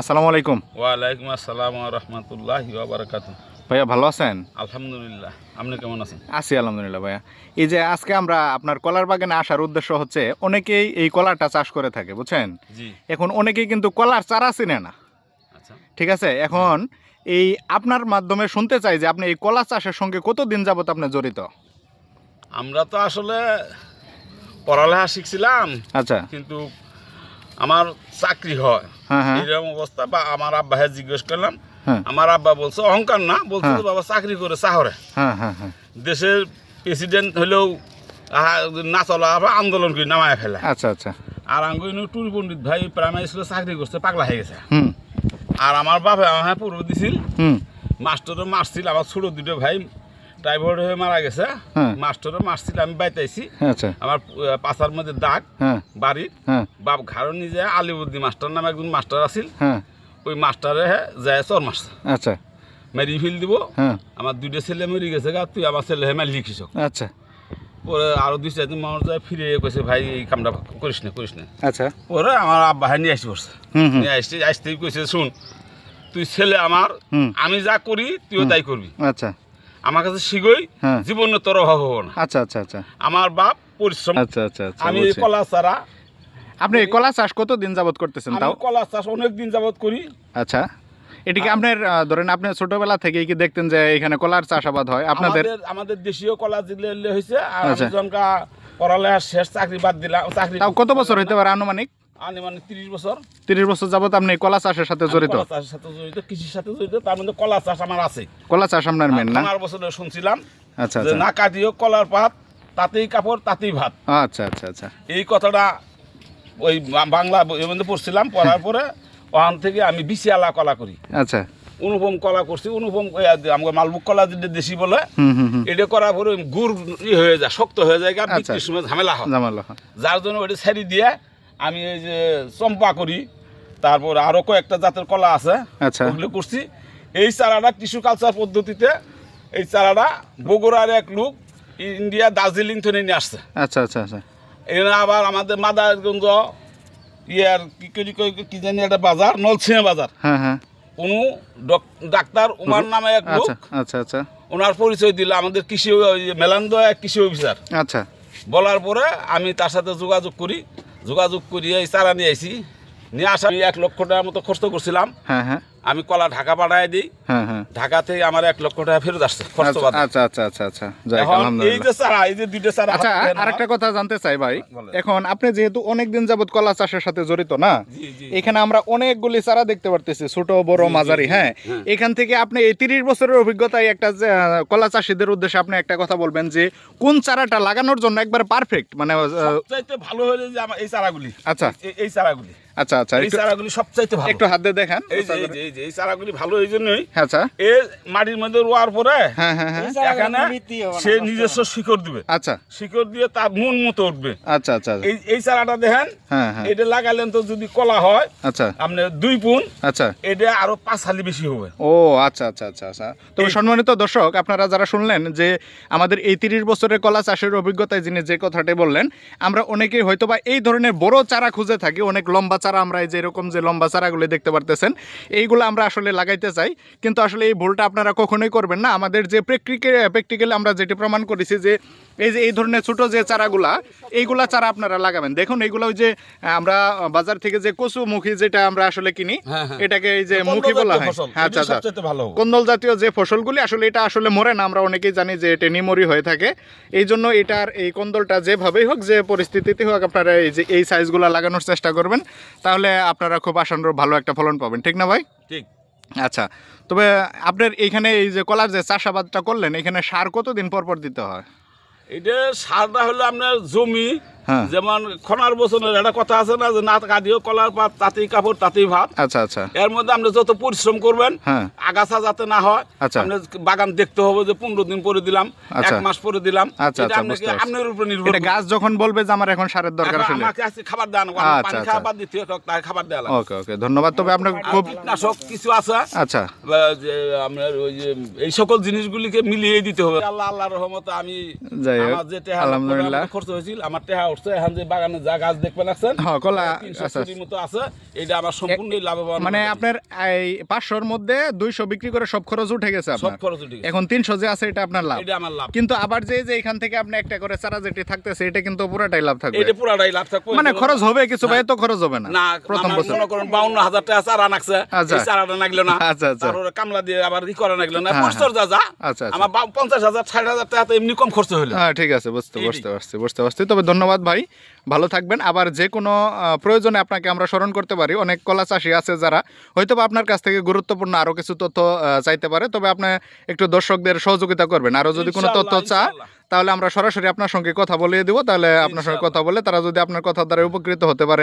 আসসালামু আলাইকুম। ওয়ালাইকুম আসসালাম রহমতুল্লাহ বারাকাতু ভাইয়া ভালো আছেন? আলহামদুলিল্লাহ। আপনি কেমন আছেন? আছি আলহামদুলিল্লাহ ভাইয়া। এই যে আজকে আমরা আপনার কলার বাগানে আসার উদ্দেশ্য হচ্ছে অনেকেই এই কলারটা চাষ করে থাকে বুঝছেন? জি। এখন অনেকেই কিন্তু কলার চারা চিনে না। আচ্ছা। ঠিক আছে? এখন এই আপনার মাধ্যমে শুনতে চাই যে আপনি এই কলা চাষের সঙ্গে কতদিন যাবত আপনি জড়িত? আমরা তো আসলে পড়ালেখা শিখছিলাম আচ্ছা। কিন্তু আমার চাকরি হয়। হ্যাঁ হ্যাঁ। অবস্থা। বা আমার আব্বাহে জিজ্ঞেস করলাম হ্যাঁ। আমার আব্বা বলছে অহংকার না? বলছে হ্যাঁ। বাবা চাকরি করে হ্যাঁ হ্যাঁ হ্যাঁ। দেশের প্রেসিডেন্ট হলেও না চলা আন্দোলন করে নামায় ফেলে। আচ্ছা আচ্ছা। আর আঙ্গুইনু টুরি পণ্ডিত ভাই প্রাইমারি স্কুলে চাকরি করছে পাগলা হয়ে গেছে। আর আমার বাপে আমার পূর্ব দিছিল। মাস্টারও মারছিল আমার ছোট দুটো ভাই টাইফয়েড হয়ে মারা গেছে। হ্যাঁ। মাস্টারও মারছিল আমি বাইতাইছি। আচ্ছা। আমার পাছার মধ্যে দাগ হ্যাঁ। বাড়ির। হ্যাঁ। বাপ ঘাড় নিজে আলিবুদ্দি মাস্টার নামে একজন মাস্টার আছিল। হ্যাঁ। ওই মাস্টারে যায় চর মারছে। আচ্ছা। মেরি ফিল দিব। হ্যাঁ। আমার দুইটা ছেলে মরি গেছে গা তুই আমার ছেলে হেমাই লিখিস আচ্ছা। পরে আরও দুই চারদিন মানুষ যায় ফিরে কইছে ভাই এই কামটা করিস না করিস না। আচ্ছা। পরে আমার আব্বা নিয়ে আসি পড়ছে নিয়ে আসতে আসতেই কইছে শুন তুই ছেলে আমার আমি যা করি তুইও তাই করবি। আচ্ছা। আমার কাছে শিখই হ্যাঁ। জীবনে তোর অভাব হব না। আচ্ছা আচ্ছা আচ্ছা। আমার বাপ পরিশ্রম। আচ্ছা আচ্ছা আচ্ছা আমি কলা চারা আপনি কলা চাষ কত দিন যাবত করতেছেন তাও? কলা চাষ অনেক দিন যাবত করি। আচ্ছা এটিকে আপনার ধরেন আপনি ছোটবেলা থেকে কি দেখতেন যে এখানে কলার চাষাবাদ হয়? আপনাদের আমাদের দেশীয় কলা জিলে হয়েছে আর আচ্ছা। জনকা পড়ালেখা শেষ চাকরি বাদ দিলাম চাকরি তাও কত বছর হইতে পারে আনুমানিক? আনি মানে তিরিশ বছর। তিরিশ বছর যাবত আপনি এই কলা চাষের সাথে জড়িত? কলা চাষের সাথে জড়িত কৃষির সাথে জড়িত তার মধ্যে কলা চাষ আমার আছে। কলা চাষ আপনার মেন না? পনেরো বছরে শুনছিলাম আচ্ছা আচ্ছা। না কাটিও কলার পাত তাতেই কাপড় তাতেই ভাত। আচ্ছা আচ্ছা আচ্ছা। এই কথাটা ওই বা- বাংলা এর মধ্যে পড়ছিলাম পড়ার পরে ওখান থেকে আমি বিশি আলা কলা করি। আচ্ছা। অনুপম কলা করছি অনুপম আমার মালবুক কলা যেটা দেশি বলে। এটা করার পরে গুড় হয়ে যায় শক্ত হয়ে যায় আর আচ্ছা। বিক্রির সময় ঝামেলা হয়। জামাল যার জন্য ওটা ছেড়ে দিয়ে আমি এই যে চম্পা করি তারপর আরও কয়েকটা জাতের কলা আছে আচ্ছা। ওগুলো করছি। এই চারাটা টিস্যু কালচার পদ্ধতিতে এই চারাটা বগুড়ার এক লোক ইন্ডিয়া দার্জিলিং থেকে নিয়ে আসছে। আচ্ছা আচ্ছা আচ্ছা। এরা আবার আমাদের মাদারগঞ্জ ইয়ার কি করি কই- কি জানি একটা বাজার নলছিনা বাজার। হ্যাঁ হ্যাঁ। উনি ডক- ডাক্তার উমার নামে এক লোক। আচ্ছা আচ্ছা আচ্ছা। ওনার পরিচয় দিল আমাদের কৃষি মেলান্দ এক কৃষি অফিসার। আচ্ছা। বলার পরে আমি তার সাথে যোগাযোগ করি। যোগাযোগ করিয়ে চারা নিয়ে আইছি। নিয়ে আসা এক লক্ষ টাকার মতো খরচ করছিলাম। হ্যাঁ হ্যাঁ। আমি কলা ঢাকা পাঠায় দিই। হ্যাঁ হ্যাঁ। ঢাকা থেকে আমার এক লক্ষ টাকা ফেরত আসছে খরচ আচ্ছা আচ্ছা আচ্ছা আচ্ছা আচ্ছা এই যে চারা এই যে দুইটা চারা আচ্ছা আরেকটা কথা জানতে চাই ভাই। এখন আপনি যেহেতু অনেক দিন যাবত কলা চাষের সাথে জড়িত না। এখানে আমরা অনেকগুলি চারা দেখতে পারতেছি ছোট বড় মাঝারি হ্যাঁ? এখান থেকে আপনি এই তিরিশ বছরের অভিজ্ঞতায় একটা কলা চাষিদের উদ্দেশ্যে আপনি একটা কথা বলবেন যে কোন চারাটা লাগানোর জন্য একবার পারফেক্ট মানে ভালো হলে এই চারাগুলি। আচ্ছা। এই- চারাগুলি। আচ্ছা আচ্ছা এই চারাগুলি সবচাইতে ভালো। একটু হাত দিয়ে দেখান। এই যে এই চারাগুলি ভালো এই জন্যই আচ্ছা। এ মাটির মধ্যে রোয়ার পরে হ্যাঁ হ্যাঁ হ্যাঁ। এখানে সে নিজস্ব শিকড় দিবে। আচ্ছা। শিকড় দিয়ে তার মন মতো উঠবে। আচ্ছা আচ্ছা আচ্ছা। এই এই চারাটা দেখেন এটা লাগালেন তো যদি কলা হয় আচ্ছা। আপনি দুই পুন আচ্ছা। এটা আরও পাঁচ হালি বেশি হবে। ও আচ্ছা আচ্ছা আচ্ছা আচ্ছা। তবে সম্মানিত দর্শক আপনারা যারা শুনলেন যে আমাদের এই তিরিশ বছরের কলা চাষের অভিজ্ঞতায় যিনি যে কথাটি বললেন আমরা অনেকেই হয়তো বা এই ধরনের বড় চারা খুঁজে থাকি অনেক লম্বা চারা আমরা এই যে এরকম যে লম্বা চারাগুলি দেখতে পারতেছেন এইগুলো আমরা আসলে লাগাইতে চাই কিন্তু আসলে এই ভুলটা আপনারা কখনোই করবেন না। আমাদের যে প্র্যাকটিক্যাল প্র্যাকটিক্যালি আমরা যেটি প্রমাণ করেছি যে এই যে এই ধরনের ছোট যে চারাগুলা এইগুলা চারা আপনারা লাগাবেন। দেখুন এইগুলো ওই যে আমরা বাজার থেকে যে কচুমুখী যেটা আমরা আসলে কিনি হ্যাঁ, হ্যাঁ। এটাকে এই যে মুখী বলা হয়। হ্যাঁ, আচ্ছা আচ্ছা। হবে। কন্দল জাতীয় যে ফসলগুলি আসলে এটা আসলে মরে না আমরা অনেকেই জানি যে এটা নিমরি হয়ে থাকে। এই জন্য এটার এই কন্দলটা যেভাবেই হোক যে পরিস্থিতিতে হোক আপনারা এই যে এই সাইজগুলো লাগানোর চেষ্টা করবেন তাহলে আপনারা খুব আসানোর ভালো একটা ফলন পাবেন। ঠিক না ভাই? ঠিক আচ্ছা তবে আপনার এইখানে এই যে কলার যে চাষাবাদটা করলেন এখানে সার কতদিন পর পর দিতে হয় এটা সারটা হলো আপনার জমি। যেমন খনার বছরের একটা কথা আছে না যে না কাঁদিও কলার পাত তাতেই কাপড় তাতেই ভাত আচ্ছা আচ্ছা এর মধ্যে আপনি যত পরিশ্রম করবেন হ্যাঁ। আগাছা যাতে না হয় আচ্ছা। আপনি বাগান দেখতে হবে যে পনেরো দিন পরে দিলাম এক আচ্ছা। মাস পরে দিলাম আচ্ছা। আপনার উপরে নির্ভর গাছ যখন বলবে যে আমার এখন সারের দরকার আসলে খাবার দেন পানি। খাবার দিতে তাই খাবার দেওয়া ওকে ওকে ধন্যবাদ তবে আপনার খুব কীটনাশক কিছু আছে আচ্ছা যে আপনার ওই যে এই সকল জিনিসগুলিকে মিলিয়ে দিতে হবে আল্লাহ আল্লাহ রহমতে আমি আমার যে টেহা। খরচ হয়েছিল আমার টেহা উঠছে এখন যে বাগানে যা গাছ দেখবেন আছেন হ্যাঁ কলা আচ্ছা মতো আছে। এটা আমার লাভবান মানে আপনার এই পাঁচশোর মধ্যে দুইশো বিক্রি করে সব খরচ উঠে গেছে সব খরচ উঠে গেছে। এখন তিনশো যে আছে এটা আপনার লাভ। এটা আমার লাভ। কিন্তু আবার যে যে এখান থেকে আপনি একটা করে চারা যেটি থাকতেছে এটা কিন্তু পুরোটাই লাভ থাকবে। এটা পুরাটাই লাভ থাকবে। মানে খরচ হবে কিছু ভাই তো খরচ হবে না। না প্রথম বছর। করেন বাউন্ন হাজার টাকা চারা নাকছে। আচ্ছা। এই চারাটা নাগলো না। আচ্ছা, আচ্ছা। কামলা দিয়ে আবার ই করা নাগলো না। হ্যাঁ, পরিচর্যা যা আচ্ছা, আচ্ছা। আমার পঞ্চাশ হাজার ষাট হাজার টাকা তো এমনি কম খরচ হলো। হ্যাঁ ঠিক আছে বুঝতে বুঝতে পারছি বুঝতে পারছি। তবে ধন্যবাদ ভাই ভালো থাকবেন। আবার যে কোনো প্রয়োজনে আপনাকে আমরা স্মরণ করতে পারি। অনেক কলা চাষি আছে যারা হয়তো আপনার কাছ থেকে গুরুত্বপূর্ণ আরও কিছু তথ্য চাইতে পারে। তবে আপনি একটু দর্শকদের সহযোগিতা করবেন। আরও যদি কোনো তথ্য চা তাহলে আমরা সরাসরি আপনার সঙ্গে কথা বলিয়ে দিব। তাহলে আপনার সঙ্গে কথা বলে তারা যদি আপনার কথা দ্বারা উপকৃত হতে পারে।